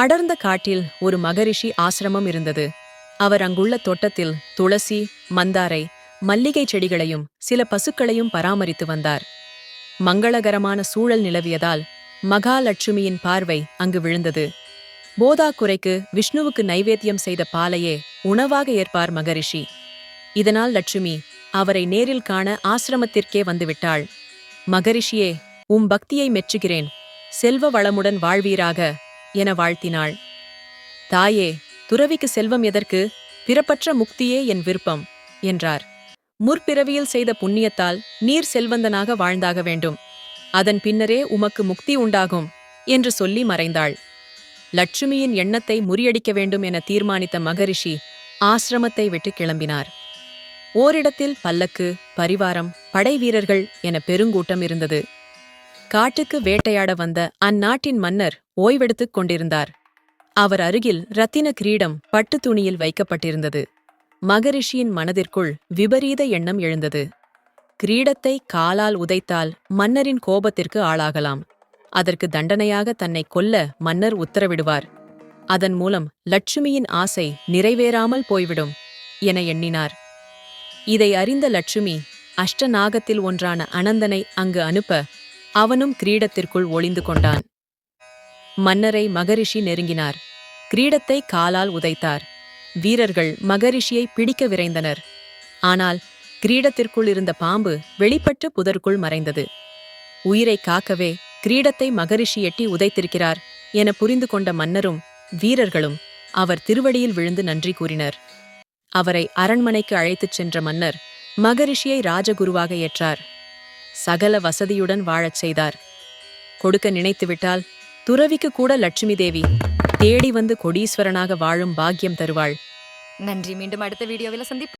அடர்ந்த காட்டில் ஒரு மகரிஷி ஆசிரமம் இருந்தது. அவர் அங்குள்ள தோட்டத்தில் துளசி மந்தாரை மல்லிகை செடிகளையும் சில பசுக்களையும் பராமரித்து வந்தார். மங்களகரமான சூழல் நிலவியதால் மகாலட்சுமியின் பார்வை அங்கு விழுந்தது. போதாக்குறைக்கு விஷ்ணுவுக்கு நைவேத்தியம் செய்த பாலையே உணவாக ஏற்பார் மகரிஷி. இதனால் லட்சுமி அவரை நேரில் காண ஆசிரமத்திற்கே வந்துவிட்டாள். மகரிஷியே உம் பக்தியை மெச்சுகிறேன். செல்வ வளமுடன் வாழ்வீராக. என வாழ்த்தினாள். தாயே துறவிக்கு செல்வம் எதற்கு? பிறப்பற்ற முக்தியே என் விருப்பம் என்றார். முற்பிறவியில் செய்த புண்ணியத்தால் நீர் செல்வந்தனாக வாழ்ந்தாக வேண்டும். அதன் பின்னரே உமக்கு முக்தி உண்டாகும் என்று சொல்லி மறைந்தாள். லட்சுமியின் எண்ணத்தை முறியடிக்க வேண்டும் என தீர்மானித்த மகரிஷி ஆசிரமத்தை விட்டு கிளம்பினார். ஓரிடத்தில் பல்லக்கு பரிவாரம் படை வீரர்கள் என பெருங்கூட்டம் இருந்தது. காட்டுக்கு வேட்டையாட வந்த அந்நாட்டின் மன்னர் ஓய்வெடுத்துக் கொண்டிருந்தார். அவர் அருகில் ரத்தின கிரீடம் பட்டு துணியில் வைக்கப்பட்டிருந்தது. மகரிஷியின் மனதிற்குள் விபரீத எண்ணம் எழுந்தது. கிரீடத்தை காலால் உதைத்தால் மன்னரின் கோபத்திற்கு ஆளாகலாம். அதற்கு தண்டனையாக தன்னை கொல்ல மன்னர் உத்தரவிடுவார். அதன் மூலம் லட்சுமியின் ஆசை நிறைவேறாமல் போய்விடும் என எண்ணினார். இதை அறிந்த லட்சுமி அஷ்டநாகத்தில் ஒன்றான அனந்தனை அங்கு அனுப்ப அவனும் கிரீடத்திற்குள் ஒளிந்து கொண்டான். மன்னரை மகரிஷி நெருங்கினார். கிரீடத்தை காலால் உதைத்தார். வீரர்கள் மகரிஷியை பிடிக்க விரைந்தனர். ஆனால் கிரீடத்திற்குள் இருந்த பாம்பு வெளிப்பட்டு புதருக்குள் மறைந்தது. உயிரை காக்கவே கிரீடத்தை மகரிஷி எட்டி உதைத்திருக்கிறார் என புரிந்து கொண்ட மன்னரும் வீரர்களும் அவர் திருவடியில் விழுந்து நன்றி கூறினர். அவரை அரண்மனைக்கு அழைத்துச் சென்ற மன்னர் மகரிஷியை ராஜகுருவாக ஏற்றார். சகல வசதியுடன் வாழச் செய்தார். கொடுக்க நினைத்துவிட்டால் துறவிக்கு கூட லட்சுமி தேவி தேடி வந்து கொடீஸ்வரனாக வாழும் பாக்கியம் தருவாள். நன்றி. மீண்டும் அடுத்த வீடியோவில் சந்திப்போம்.